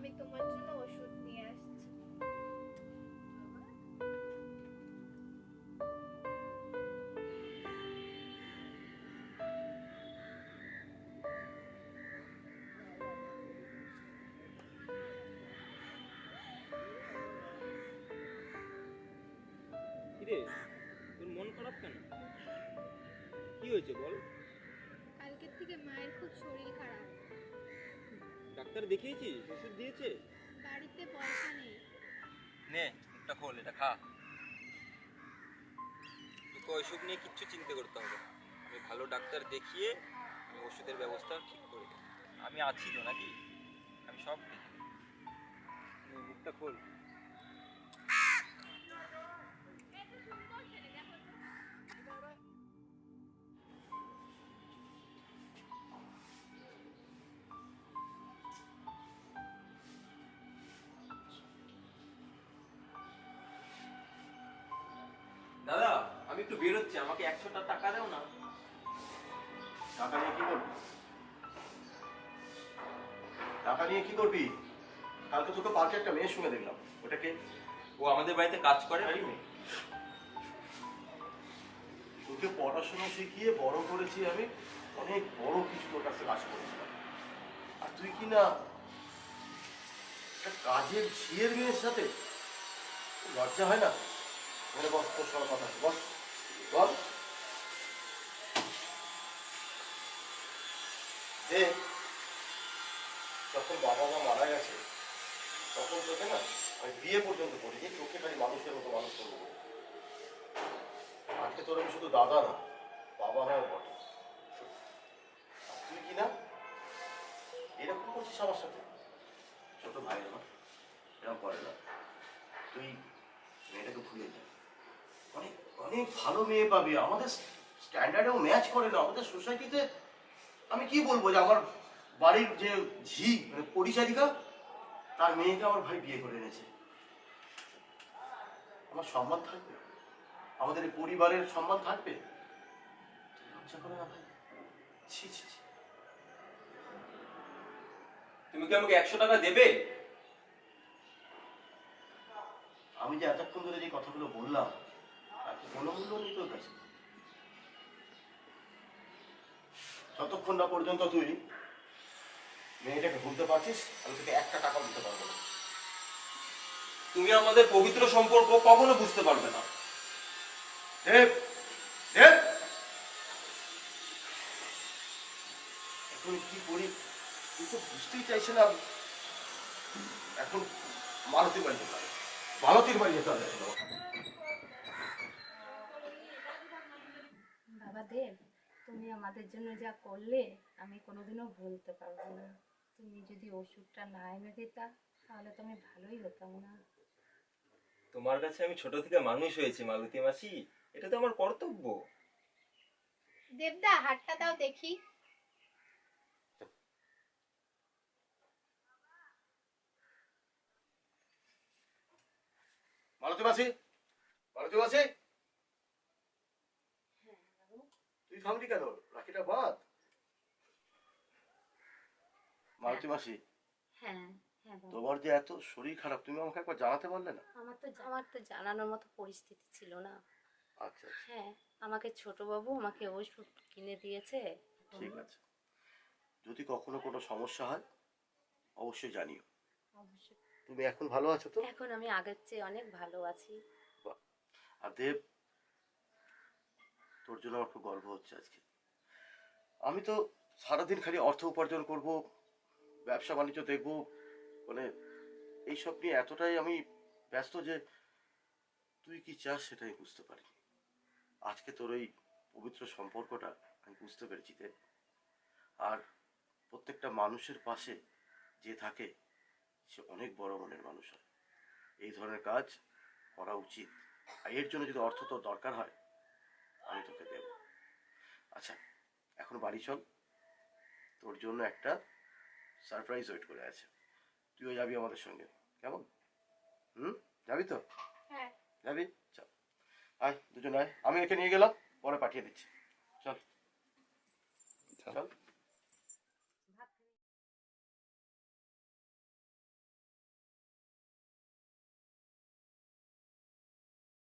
আমি তোমার জন্য ওষুধ নিয়ে আসছি। কিরে তোর মন খারাপ কেন? কি হয়েছে বল? কালকের থেকে মায়ের খুব শরীর খারাপ। ডাক্তার দেখিয়েছিস? ওষুধ দিয়েছে? বাড়িতে পয়সা নেই। নে মুখটা খোল এটা খা। তোকে ওইসব নিয়ে কিচ্ছু চিন্তা করতে হবে আমি ভালো ডাক্তার দেখিয়ে আমি ওষুধের ব্যবস্থা ঠিক করে আমি আছি তো নাকি? আমি সব দেখি মুখটা খোল। আমি একটু বেরোচ্ছি আমাকে একশোটা টাকা দাও না। টাকা নিয়ে কি করবি? টাকা নিয়ে কি করবি? কালকে তোকে পার্কে একটা মেয়ের সঙ্গে দেখলাম। ওটাকে ও আমাদের বাড়িতে কাজ করে? বাড়ি মেয়ে। তোকে পড়াশোনা শিখিয়ে বড় করেছি আমি অনেক বড় কিছু তোর কাছে কাজ করেছিলাম। আর তুই কি না কাজের ঝিয়ের মেয়ের সাথে? লজ্জা হয় না? মানে বস তোর সঙ্গে কথা বস। বল যে যখন বাবা মা মারা গেছে তখন তোকে না আমি বিয়ে পর্যন্ত করি যে তোকে খালি মানুষের মতো মানুষ করব। আজকে তোর আমি শুধু দাদা না বাবা মাও বটে। তুই কি না? এরকম করছিস আমার সাথে? ছোট ভাই না এরকম করে না। তুই মেয়েটাকে ভুলে যা। অনেক অনেক ভালো মেয়ে পাবে। আমাদের স্ট্যান্ডার্ডেও ম্যাচ করে না। আমাদের সোসাইটিতে আমি কি বলব যে আমার বাড়ির যে ঝি মানে পরিচারিকা তার মেয়েকে আমার ভাই বিয়ে করে এনেছে। আমার সম্মান থাকবে? আমাদের পরিবারের সম্মান থাকবে? লজ্জা করে না ভাই? ছি ছি ছি। তুমি কি আমাকে একশো টাকা দেবে? আমি যে এতক্ষণ ধরে যে কথাগুলো বললাম তার তো কোনো মূল্য কাছে। যতক্ষণ না পর্যন্ত তুই মেয়েটাকে ভুলতে পারছিস, আমি তোকে একটা টাকাও দিতে পারব না। তুমি আমাদের পবিত্র সম্পর্ক কখনো বুঝতে পারবে না। দেব দেব। এখন কি করি? তুই তো বুঝতেই চাইছে না এখন মালতীর বাড়ি যেতে হবে। বাড়ি যেতে হবে। দেব তুমি আমাদের জন্য যা করলে আমি কোনোদিনও ভুলতে পারব না। তুমি যদি ওষুধটা না এনে দিতা তাহলে তো আমি ভালোই হতাম না। তোমার কাছে আমি ছোট থেকে মানুষ হয়েছি মালতী মাসি। এটা তো আমার কর্তব্য। দেবদা হাতটা দাও দেখি। মালতী মাসি মালতী মাসি। তুই থামলি কেন? রাখিটা বাদ। মালতী মাসি হ্যাঁ হ্যাঁ বাবা। তোমার যে এত শরীর খারাপ তুমি আমাকে একবার জানাতে পারলে না? আমার তো আমার তো জানানোর মতো পরিস্থিতি ছিল না। আচ্ছা আচ্ছা, হ্যাঁ আমাকে ছোটবাবু আমাকে ওষুধ কিনে দিয়েছে। ঠিক আছে। যদি কখনো কোনো সমস্যা হয় অবশ্যই জানিও। অবশ্যই। তুমি এখন ভালো আছো তো? এখন আমি আগের চেয়ে অনেক ভালো আছি। আর দেব তোর জন্য আমার খুব গর্ব হচ্ছে আজকে। আমি তো সারাদিন খালি অর্থ উপার্জন করব, ব্যবসা বাণিজ্য দেখব মানে এইসব নিয়ে এতটাই আমি ব্যস্ত যে তুই কি চাস সেটাই বুঝতে পারি। আজকে তোর ওই পবিত্র সম্পর্কটা আমি বুঝতে পেরেছি দেব আর প্রত্যেকটা মানুষের পাশে যে থাকে, সে অনেক বড় মনের মানুষ হয়। এই ধরনের কাজ করা উচিত। এর জন্য যদি অর্থ তোর দরকার হয় আমি তোকে দেব। আচ্ছা এখন বাড়ি চল। তোর জন্য একটা সারপ্রাইজ ওয়েট করে আছে। তুইও যাবি আমাদের সঙ্গে। কেমন? হুম? যাবি তো? হ্যাঁ। যাবি? চল। আয় দুজন আয়। আমি একে নিয়ে গেলাম পরে পাঠিয়ে দিচ্ছি। চল। চল।